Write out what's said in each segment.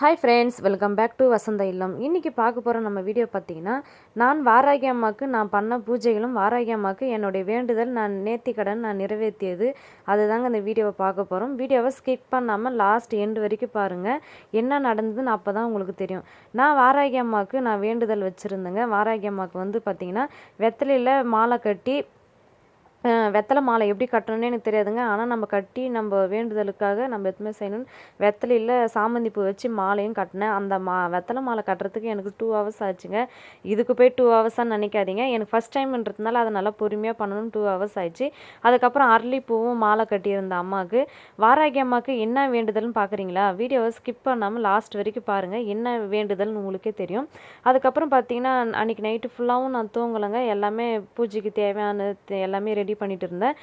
Hi friends welcome back to Vasantha Illam இன்றைக்கி பார்க்க போகிற நம்ம வீடியோ பார்த்தீங்கன்னா நான் வாராகி அம்மாவுக்கு நான் பண்ண பூஜைகளும் வாராகி அம்மாவுக்கு என்னுடைய வேண்டுதல் நான் நேர்த்தி கடன் நான் நிறைவேற்றியது. அதுதாங்க இந்த வீடியோவை பார்க்க போகிறோம் வீடியோவை ஸ்கிப் பண்ணாமல் லாஸ்ட் எண்டு வரைக்கும் பாருங்கள் என்ன நடந்ததுன்னு அப்போ தான் உங்களுக்கு தெரியும். நான் வாராகி அம்மாவுக்கு நான் வேண்டுதல் வச்சுருந்தேங்க. வாராகி அம்மாவுக்கு வந்து பார்த்திங்கன்னா வெத்தலையில் மாலை கட்டி வெத்தலை மாலை எப்படி கட்டணும்னு எனக்கு தெரியாதுங்க. ஆனால் நம்ம கட்டி நம்ம வேண்டுதலுக்காக நம்ம எதுவுமே செய்யணும் வெத்தலையில் சாமந்தி பூ வச்சு மாலையும் கட்டினேன். அந்த மா வெத்தலை மாலை கட்டுறதுக்கு எனக்கு டூ ஹவர்ஸ் ஆச்சுங்க. இதுக்கு போய் டூ ஹவர்ஸான்னு நினைக்காதீங்க. எனக்கு ஃபஸ்ட் டைம்ன்றதுனால அதை நல்லா பொறுமையாக பண்ணணும்னு டூ ஹவர்ஸ் ஆயிடுச்சு. அதுக்கப்புறம் அரளி பூவும் மாலை கட்டியிருந்த அம்மாவுக்கு. வாராகி அம்மாவுக்கு என்ன வேண்டுதல்னு பார்க்குறீங்களா வீடியோவை ஸ்கிப் பண்ணாமல் லாஸ்ட் வரைக்கும் பாருங்கள் என்ன வேண்டுதல்னு உங்களுக்கே தெரியும். அதுக்கப்புறம் பார்த்தீங்கன்னா அன்றைக்கி நைட்டு ஃபுல்லாகவும் நான் தூங்கலைங்க. எல்லாமே பூஜைக்கு தேவையான எல்லாமே ரெடி பண்ணிட்டு இருந்தேன்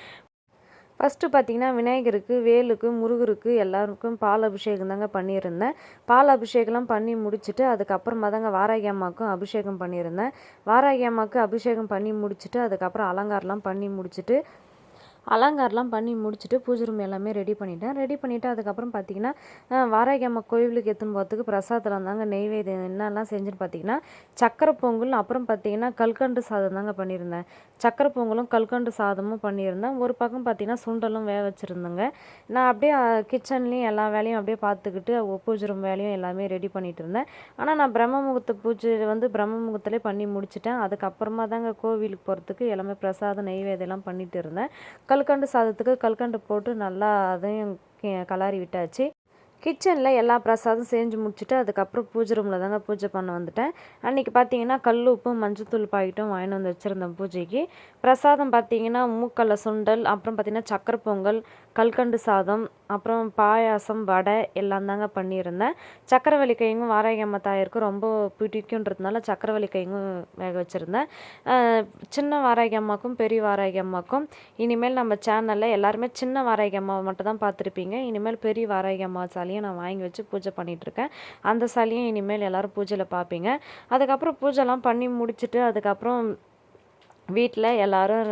ஃபஸ்ட்டு பார்த்தீங்கன்னா விநாயகருக்கு வேலுக்கு முருகருக்கு எல்லாருக்கும் பால் அபிஷேகம் தாங்க பண்ணியிருந்தேன். பால் அபிஷேகம்லாம் பண்ணி முடிச்சுட்டு அதுக்கப்புறமா தாங்க வாராகி அம்மாவுக்கும் அபிஷேகம் பண்ணியிருந்தேன். வாராகி அம்மாவுக்கு அபிஷேகம் பண்ணி முடிச்சுட்டு அதுக்கப்புறம் அலங்காரம்லாம் பண்ணி முடிச்சுட்டு அலங்காரம்லாம் பண்ணி முடிச்சுட்டு பூஜை ரூம் எல்லாமே ரெடி பண்ணிட்டேன். ரெடி பண்ணிவிட்டு அதுக்கப்புறம் பார்த்தீங்கன்னா வாராகி அம்மா கோவிலுக்கு எடுத்துன்னு போகிறதுக்கு பிரசாதத்தில் தாங்க நெய்வேதியம் என்னெல்லாம் செஞ்சுன்னு பார்த்தீங்கன்னா சக்கரை பொங்கல் அப்புறம் பார்த்தீங்கன்னா கல்கண்டு சாதம் தாங்க பண்ணியிருந்தேன். சக்கரை பொங்கலும் கல்கண்டு சாதமும் பண்ணியிருந்தேன். ஒரு பக்கம் பார்த்தீங்கன்னா சுண்டலும் வேக வச்சுருந்தேங்க. நான் அப்படியே கிச்சன்லேயும் எல்லா வேலையும் அப்படியே பார்த்துக்கிட்டு பூஜை ரூம் வேலையும் எல்லாமே ரெடி பண்ணிகிட்டு இருந்தேன். ஆனால் நான் பிரம்ம முகூர்த்த பூஜை வந்து பிரம்ம முகூர்த்தலே பண்ணி முடிச்சிட்டேன். அதுக்கப்புறமா தாங்க கோவிலுக்கு போகிறதுக்கு எல்லாமே பிரசாதம் நெய்வேதெல்லாம் பண்ணிகிட்டு இருந்தேன். கல்கண்டு சாதத்துக்கு கல்கண்டு போட்டு நல்லா அதையும் கலாரி விட்டாச்சு. கிச்சனில் எல்லா பிரசாதம் செஞ்சு முடிச்சுட்டு அதுக்கப்புறம் பூஜை ரூமில் தாங்க பூஜை பண்ண வந்துட்டேன். அன்றைக்கி பார்த்தீங்கன்னா கல் உப்பு மஞ்சத்தூள் பாக்கெட்டும் வாங்கிட்டு வந்து வச்சுருந்தேன் பூஜைக்கு. பிரசாதம் பார்த்தீங்கன்னா மூக்கல்ல சுண்டல் அப்புறம் பார்த்தீங்கன்னா சக்கரை பொங்கல் கல்கண்டு சாதம் அப்புறம் பாயாசம் வடை எல்லாம் தாங்க பண்ணியிருந்தேன். சக்கரவள்ளி கையும் வாராகி அம்மா தாயாருக்கு ரொம்ப பிடிக்குன்றதுனால சக்கரவள்ளி கைங்கும் வேக வச்சுருந்தேன். சின்ன வாராகி அம்மாக்கும் பெரிய வாராகி அம்மாக்கும் இனிமேல் நம்ம சேனலில் எல்லாருமே சின்ன வாராகி அம்மாவை மட்டும் தான் பார்த்துருப்பீங்க. இனிமேல் பெரிய வாராகி அம்மா சாலியும் நான் வாங்கி வச்சு பூஜை பண்ணிகிட்ருக்கேன் அந்த சாலியும் இனிமேல் எல்லோரும் பூஜையில் பார்ப்பீங்க. அதுக்கப்புறம் பூஜைலாம் பண்ணி முடிச்சுட்டு அதுக்கப்புறம் வீட்டில் எல்லோரும்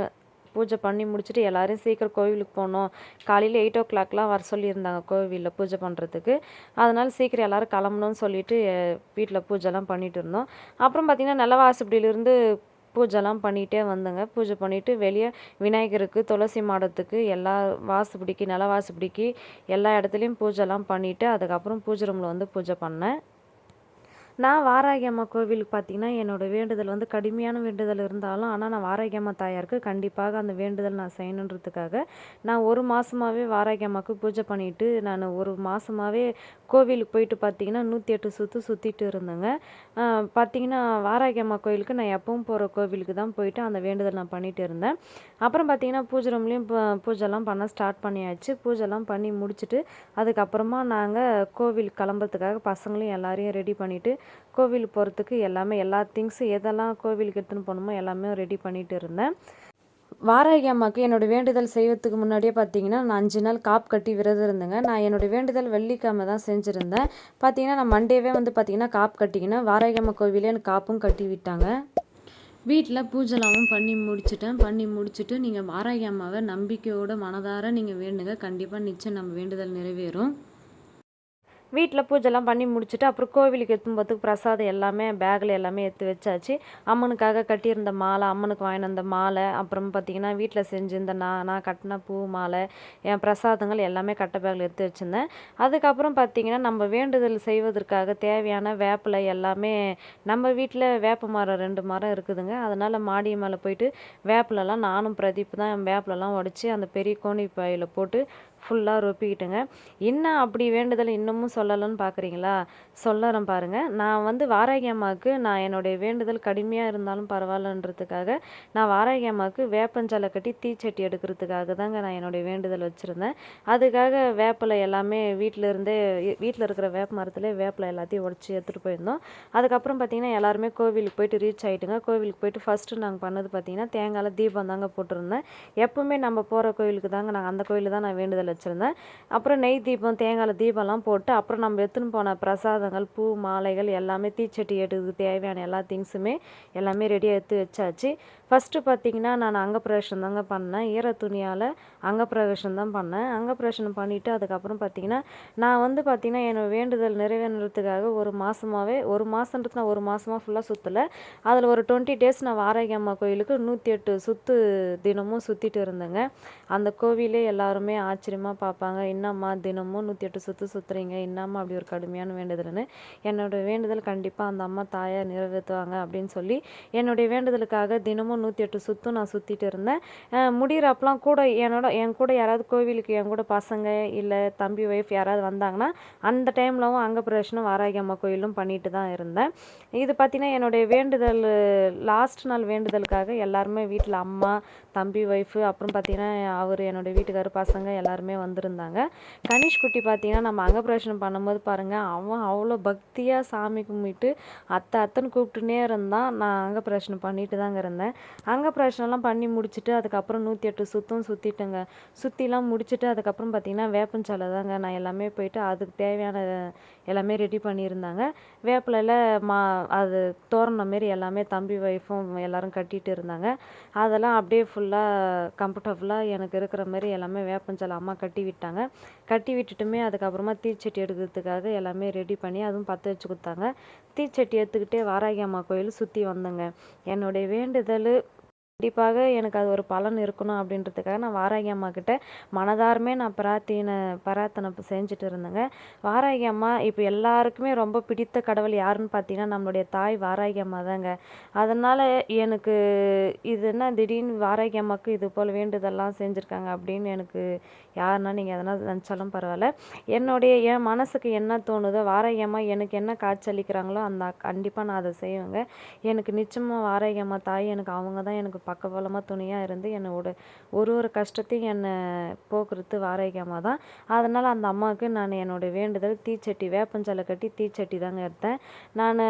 பூஜை பண்ணி முடிச்சுட்டு எல்லோரும் சீக்கிரம் கோவிலுக்கு போகணும். காலையில் எயிட் ஓ கிளாக்லாம் வர சொல்லியிருந்தாங்க கோவிலில் பூஜை பண்ணுறதுக்கு அதனால் சீக்கிரம் எல்லாரும் கிளம்பணும்னு சொல்லிட்டு வீட்டில் பூஜைலாம் பண்ணிகிட்டு இருந்தோம். அப்புறம் பார்த்திங்கன்னா நிலவாசப்படியிலேருந்து பூஜைலாம் பண்ணிகிட்டே வந்தேங்க. பூஜை பண்ணிவிட்டு வெளியே விநாயகருக்கு துளசி மாடத்துக்கு எல்லா வாசுபிடிக்கு நில வாசுபிடிக்கு எல்லா இடத்துலையும் பூஜைலாம் பண்ணிவிட்டு அதுக்கப்புறம் பூஜை ரூமில் வந்து பூஜை பண்ணேன். நான் வாராகி அம்மா கோவிலுக்கு பார்த்தீங்கன்னா என்னோடய வேண்டுதல் வந்து கடுமையான வேண்டுதல் இருந்தாலும் ஆனால் நான் வாராகி அம்மா தாயாருக்கு கண்டிப்பாக அந்த வேண்டுதல் நான் செய்யணுன்றதுக்காக நான் ஒரு மாதமாகவே வாராகி அம்மாவுக்கு பூஜை பண்ணிவிட்டு நான் ஒரு மாதமாகவே கோவிலுக்கு போயிட்டு பார்த்தீங்கன்னா நூற்றி எட்டு சுற்று சுற்றிட்டு இருந்தேங்க. பார்த்திங்கன்னா பார்த்தீங்கன்னா வாராகி அம்மா கோவிலுக்கு நான் எப்பவும் போகிற கோவிலுக்கு தான் போயிட்டு அந்த வேண்டுதல் நான் பண்ணிகிட்டு இருந்தேன். அப்புறம் பார்த்தீங்கன்னா பூஜை ரூம்லேயும் பூஜைலாம் பண்ண ஸ்டார்ட் பண்ணியாச்சு. பூஜைலாம் பண்ணி முடிச்சுட்டு அதுக்கப்புறமா நாங்கள் கோவிலுக்கு கிளம்புறதுக்காக பசங்களையும் எல்லாரையும் ரெடி பண்ணிவிட்டு கோவிலுக்கு போகிறதுக்கு எல்லாமே எல்லா திங்ஸும் எதெல்லாம் கோவிலுக்கு எடுத்துன்னு போகணுமோ எல்லாமே ரெடி பண்ணிட்டு இருந்தேன். வாராகி அம்மாவுக்கு என்னோடய வேண்டுதல் செய்வதுக்கு முன்னாடியே பார்த்தீங்கன்னா நான் அஞ்சு நாள் காப்பு கட்டி விரதம் இருந்தேங்க. நான் என்னோடய வேண்டுதல் வெள்ளிக்கிழமை தான் செஞ்சுருந்தேன். பார்த்தீங்கன்னா நான் மண்டேவே வந்து பார்த்தீங்கன்னா காப்பு கட்டிக்கினேன். வாராகி அம்மா கோவிலே எனக்கு காப்பும் கட்டி விட்டாங்க. வீட்டில் பூஜைலாமும் பண்ணி முடிச்சிட்டேன். பண்ணி முடிச்சுட்டு நீங்கள் வாராகி அம்மாவை நம்பிக்கையோட மனதார நீங்கள் வேண்டுங்க. கண்டிப்பாக நிச்சயம் நம்ம வேண்டுதல் நிறைவேறும். வீட்டில் பூஜைலாம் பண்ணி முடிச்சுட்டு அப்புறம் கோவிலுக்கு எடுத்துன்னு பிரசாதம் எல்லாமே பேக்கில் எல்லாமே எடுத்து வச்சாச்சு. அம்மனுக்காக கட்டியிருந்த மாலை அம்மனுக்கு வாங்கின அந்த மாலை அப்புறம் பார்த்திங்கன்னா வீட்டில் செஞ்சிருந்த நான் நான் கட்டின பூ மாலை என் பிரசாதங்கள் எல்லாமே கட்டை பேக்கில் எடுத்து வச்சுருந்தேன். அதுக்கப்புறம் பார்த்திங்கன்னா நம்ம வேண்டுதல் செய்வதற்காக தேவையான வேப்பிலை எல்லாமே நம்ம வீட்டில் வேப்ப மரம் ரெண்டு மரம் இருக்குதுங்க. அதனால் மாடி மேலே போயிட்டு வேப்பிலலாம் நானும் பிரதீப் தான் வேப்பிலலாம் உடச்சி அந்த பெரிய கோணி பையில் போட்டு ஃபுல்லாக ரொப்பிக்கிட்டுங்க. என்ன அப்படி வேண்டுதல் இன்னமும் சொல்லலைன்னு பார்க்குறீங்களா சொல்லறேன் பாருங்கள் நான் வந்து வாராகி அம்மாவுக்கு நான் என்னுடைய வேண்டுதல் கடுமையாக இருந்தாலும் பரவாயில்லன்றதுக்காக நான் வாராகி அம்மாவுக்கு வேப்பஞ்சலை கட்டி தீச்சட்டி எடுக்கிறதுக்காக தாங்க நான் என்னுடைய வேண்டுதல் வச்சுருந்தேன். அதுக்காக வேப்பிலை எல்லாமே வீட்டில் இருந்தே வீட்டில் இருக்கிற வேப்ப மரத்துலேயே வேப்பிலை எல்லாத்தையும் உடச்சி எடுத்துகிட்டு போயிருந்தோம். அதுக்கப்புறம் பார்த்தீங்கன்னா எல்லாருமே கோவிலுக்கு போயிட்டு ரீச் ஆகிட்டுங்க கோவிலுக்கு போயிட்டு ஃபஸ்ட்டு நாங்கள் பண்ணது பார்த்தீங்கன்னா தேங்காயில் தீபம் தாங்க போட்டிருந்தேன். எப்பவுமே நம்ம போகிற கோவிலுக்கு தாங்க நாங்கள் அந்த கோயிலில் தான் நான் வேண்டுதல் வச்சுருந்தேன். அப்புறம் நெய் தீபம் தேங்காயில் தீபம்லாம் போட்டு அப்புறம் நம்ம எடுத்துன்னு போன பிரசாதங்கள் பூ மாலைகள் எல்லாமே தீச்சட்டி எடுக்கிறதுக்கு தேவையான எல்லா திங்ஸுமே எல்லாமே ரெடியாக எடுத்து வச்சாச்சு. ஃபஸ்ட்டு பார்த்தீங்கன்னா நான் அங்கப்பிரவேசம் தாங்க பண்ணேன். ஈர துணியால் அங்கப்பிரவேசம் தான் பண்ணேன். அங்கப்பிரவேசம் பண்ணிவிட்டு அதுக்கப்புறம் பார்த்தீங்கன்னா நான் வந்து பார்த்தீங்கன்னா என்னோட வேண்டுதல் நிறைவேறதுக்காக ஒரு மாதமாகவே ஒரு மாதன்றது நான் ஒரு மாதமாக ஃபுல்லாக சுற்றலை அதில் ஒரு டுவெண்ட்டி டேஸ் நான் வாராகி அம்மா கோயிலுக்கு நூற்றி எட்டு சுற்று தினமும் சுற்றிட்டு இருந்தேங்க. அந்த கோவிலே எல்லாருமே ஆச்சரியமாக பார்ப்பாங்க என்னம்மா தினமும் நூற்றி எட்டு சுற்று சுற்றுறீங்க என்னம்மா அப்படி ஒரு கடுமையான வேண்டுதல்னு? என்னோட வேண்டுதல் கண்டிப்பாக அந்த அம்மா தாயை நிறைவேற்றுவாங்க அப்படின்னு சொல்லி என்னுடைய வேண்டுதலுக்காக தினமும் நூற்றி எட்டு சுற்றும் நான் சுற்றிட்டு இருந்தேன். முடிகிறப்பெல்லாம் கூட என்னோட என் கூட யாராவது கோவிலுக்கு என் கூட பசங்க இல்லை தம்பி ஒய்ஃப் யாராவது வந்தாங்கன்னா அந்த டைம்லவும் அங்கே பிரதர்ஷனம் வாராகி அம்மா கோயிலும் பண்ணிட்டு தான் இருந்தேன். இது பார்த்தீங்கன்னா என்னுடைய வேண்டுதல் லாஸ்ட் நாள் வேண்டுதலுக்காக எல்லாருமே வீட்டில் அம்மா தம்பி ஒய்ஃபு அப்புறம் பார்த்தீங்கன்னா அவர் என்னுடைய வீட்டுக்கார் பசங்க எல்லாருமே வந்திருந்தாங்க. கணேஷ் குட்டி பார்த்தீங்கன்னா நம்ம அங்கப்பிரவேசனம் பண்ணும்போது பாருங்கள் அவன் அவ்வளோ பக்தியாக சாமி கும்பிட்டு அத்தை அத்தனை கூப்பிட்டுனே இருந்தான். நான் அங்கப்பிரவேசனம் பண்ணிட்டு தாங்க இருந்தேன். அங்கப்பிரவேசனம்லாம் பண்ணி முடிச்சுட்டு அதுக்கப்புறம் நூற்றி எட்டு சுத்தம் சுற்றிட்டேங்க சுற்றிலாம் முடிச்சுட்டு அதுக்கப்புறம் பார்த்தீங்கன்னா வேப்பஞ்சாலை தாங்க நான் எல்லாமே போயிட்டு அதுக்கு தேவையான எல்லாமே ரெடி பண்ணியிருந்தாங்க. வேப்பிலையில் மா அது தோரணம் மாரி எல்லாமே தம்பி ஒய்ஃபும் எல்லோரும் கட்டிகிட்டு இருந்தாங்க. அதெல்லாம் அப்படியே ஃபுல்லாக கம்ஃபர்டபுளாக எனக்கு இருக்கிற மாதிரி எல்லாமே வேப்பஞ்சாலை அம்மா கட்டி விட்டாங்க. கட்டி விட்டுட்டுமே அதுக்கப்புறமா தீச்சட்டி எடுக்கிறதுக்காக எல்லாமே ரெடி பண்ணி அதுவும் பற்ற வச்சு கொடுத்தாங்க. தீச்சட்டி எடுத்துக்கிட்டே வாராகி அம்மா கோயில் சுற்றி வந்தேங்க. என்னுடைய வேண்டுதல் கண்டிப்பாக எனக்கு அது ஒரு பலன் இருக்கணும் அப்படின்றதுக்காக நான் வாராகி அம்மா கிட்ட மனதாரமே நான் பிரார்த்தின பிரார்த்தனை செஞ்சுட்டு இருந்தேங்க. வாராகி அம்மா இப்போ எல்லாருக்குமே ரொம்ப பிடித்த கடவுள் யாருன்னு பார்த்தீங்கன்னா நம்மளுடைய தாய் வாராகி அம்மா தாங்க. அதனால் எனக்கு இது என்ன திடீர்னு வாராகி அம்மாவுக்கு இது போல் வேண்டுதெல்லாம் செஞ்சுருக்காங்க அப்படின்னு எனக்கு யாருன்னா நீங்கள் எதனா நினச்சாலும் பரவாயில்ல. என்னுடைய என் மனசுக்கு என்ன தோணுதோ வாராகி அம்மா எனக்கு என்ன காட்சி அந்த கண்டிப்பாக நான் அதை செய்வேங்க. எனக்கு நிச்சயமாக வாராகி அம்மா தாய் எனக்கு அவங்க தான் எனக்கு பக்கபலமாக துணையாக இருந்து என்னோட ஒரு ஒரு கஷ்டத்தையும் என்னை போக்குறது வாராகி தான். அதனால் அந்த அம்மாவுக்கு நான் என்னோடய வேண்டுதல் தீச்சட்டி வேப்பஞ்சலை கட்டி தீச்சட்டி தாங்க எடுத்தேன். நான்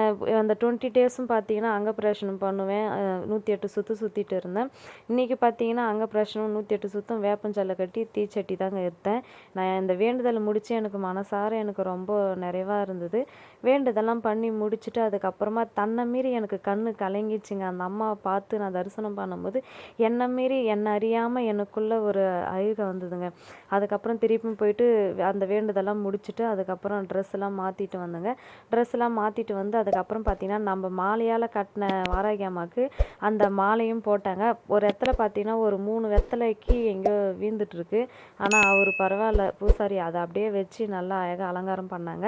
அந்த டுவெண்ட்டி டேஸும் பார்த்தீங்கன்னா அங்கப்பிரவேசனம் பண்ணுவேன். நூற்றி எட்டு சுற்று சுற்றிட்டு இருந்தேன். இன்றைக்கி பார்த்தீங்கன்னா அங்கப்பிரவேசனம் நூற்றி எட்டு சுத்தம் வேப்பஞ்சலை கட்டி தீச்சட்டி தாங்க எடுத்தேன். நான் இந்த வேண்டுதலை முடித்து எனக்கு மனசார எனக்கு ரொம்ப நிறைவாக இருந்தது. வேண்டுதெல்லாம் பண்ணி முடிச்சுட்டு அதுக்கப்புறமா தன்னை மீறி எனக்கு கண்ணு கலங்கிச்சுங்க. அந்த அம்மாவை பார்த்து நான் தரிசனம் பண்ணும்போது என்னை மீறி என்னை அறியாமல் எனக்குள்ளே ஒரு அழுகை வந்ததுங்க. அதுக்கப்புறம் திருப்பியும் போயிட்டு அந்த வேண்டுதெல்லாம் முடிச்சுட்டு அதுக்கப்புறம் ட்ரெஸ் எல்லாம் மாற்றிட்டு வந்தேங்க. ட்ரெஸ் எல்லாம் மாற்றிட்டு வந்து அதுக்கப்புறம் பார்த்தீங்கன்னா நம்ம மாலையால் கட்டின வாராகி அம்மாவுக்கு அந்த மாலையும் போட்டாங்க. ஒரு இடத்துல பார்த்தீங்கன்னா ஒரு மூணு வெத்தலைக்கு எங்கேயோ வீழ்ந்துட்டுருக்கு ஆனால் அவர் பரவாயில்ல பூசாரி அதை அப்படியே வச்சு நல்லா அழகாக அலங்காரம் பண்ணாங்க.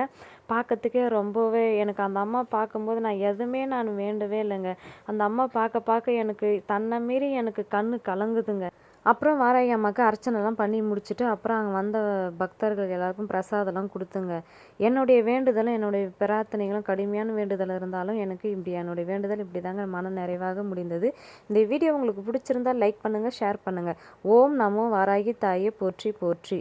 பார்க்கறதுக்கே ரொம்பவே எனக்கு அந்த அம்மா பார்க்கும்போது நான் எதுவுமே நான் வேண்டவே இல்லைங்க. அந்த அம்மா பார்க்க பார்க்க எனக்கு தன் தன்னை மீறி எனக்கு கண்ணு கலங்குதுங்க. அப்புறம் வாராகி அம்மாவுக்கு அர்ச்சனைலாம் பண்ணி முடிச்சுட்டு அப்புறம் அங்கே வந்த பக்தர்கள் எல்லாருக்கும் பிரசாதம்லாம் கொடுத்துங்க. என்னுடைய வேண்டுதலும் என்னுடைய பிரார்த்தனைகளும் கடுமையான வேண்டுதல் இருந்தாலும் எனக்கு இப்படி என்னுடைய வேண்டுதல் இப்படி தாங்க மன நிறைவாக முடிந்தது. இந்த வீடியோ உங்களுக்கு பிடிச்சிருந்தால் லைக் பண்ணுங்கள் ஷேர் பண்ணுங்கள் ஓம் நமோ வாராகி தாயே போற்றி போற்றி.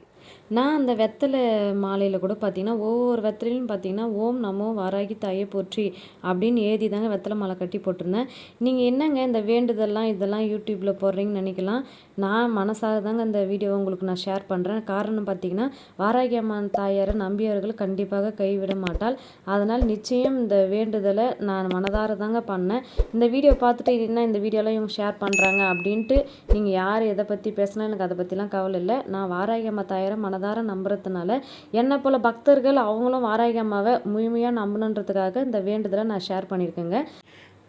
நான் அந்த வெத்தலை மாலையில் கூட பார்த்தீங்கன்னா ஒவ்வொரு வெத்தலையும் பார்த்தீங்கன்னா ஓம் நமோ வாராகி தாயே போற்றி அப்படின்னு ஏதி தாங்க வெத்தலை மாலை கட்டி போட்டிருந்தேன். நீங்கள் என்னங்க இந்த வேண்டுதல்லாம் இதெல்லாம் யூடியூப்பில் போடுறீங்கன்னு நினைக்கலாம். நான் நான் மனசாக தாங்க இந்த வீடியோ உங்களுக்கு நான் ஷேர் பண்ணுறேன் காரணம் பார்த்தீங்கன்னா வாராகி அம்மன் தாயாரை நம்பியவர்கள் கண்டிப்பாக கைவிட மாட்டாள் அதனால் நிச்சயம் இந்த வேண்டுதலை நான் மனதார தாங்க பண்ணேன். இந்த வீடியோ பார்த்துட்டு என்ன இந்த வீடியோலாம் இவங்க ஷேர் பண்ணுறாங்க அப்படின்ட்டு நீங்கள் யார் எதை பற்றி பேசினா எனக்கு அதை பற்றிலாம் கவலை இல்லை. நான் வாராகி அம்மா தாயாரை மனதார நம்புறதுனால என்னை போல் பக்தர்கள் அவங்களும் வாராகி அம்மாவை முழுமையாக நம்பணுன்றதுக்காக இந்த வேண்டுதலை நான் ஷேர் பண்ணியிருக்கேங்க.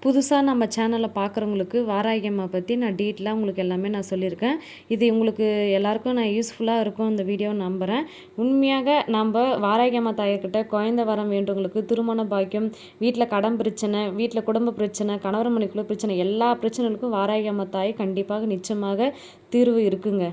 புதுசாக நம்ம சேனலை பார்க்குறவங்களுக்கு வாராகி அம்மா பற்றி நான் டீட்டெயிலாக உங்களுக்கு எல்லாமே நான் சொல்லியிருக்கேன். இது உங்களுக்கு எல்லாருக்கும் நான் யூஸ்ஃபுல்லாக இருக்கும் இந்த வீடியோ நம்புகிறேன் உண்மையாக நம்ம வாராகி அம்மா தாயக்கிட்ட குழந்த வரம் வேண்டவங்களுக்கு திருமண பாக்கியம் வீட்டில் கடன் பிரச்சனை வீட்டில் குடும்ப பிரச்சனை கணவர் மணிக்குள்ள பிரச்சனை எல்லா பிரச்சனைகளுக்கும் வாராகி அம்மா தாய் கண்டிப்பாக நிச்சயமாக தீர்வு இருக்குங்க.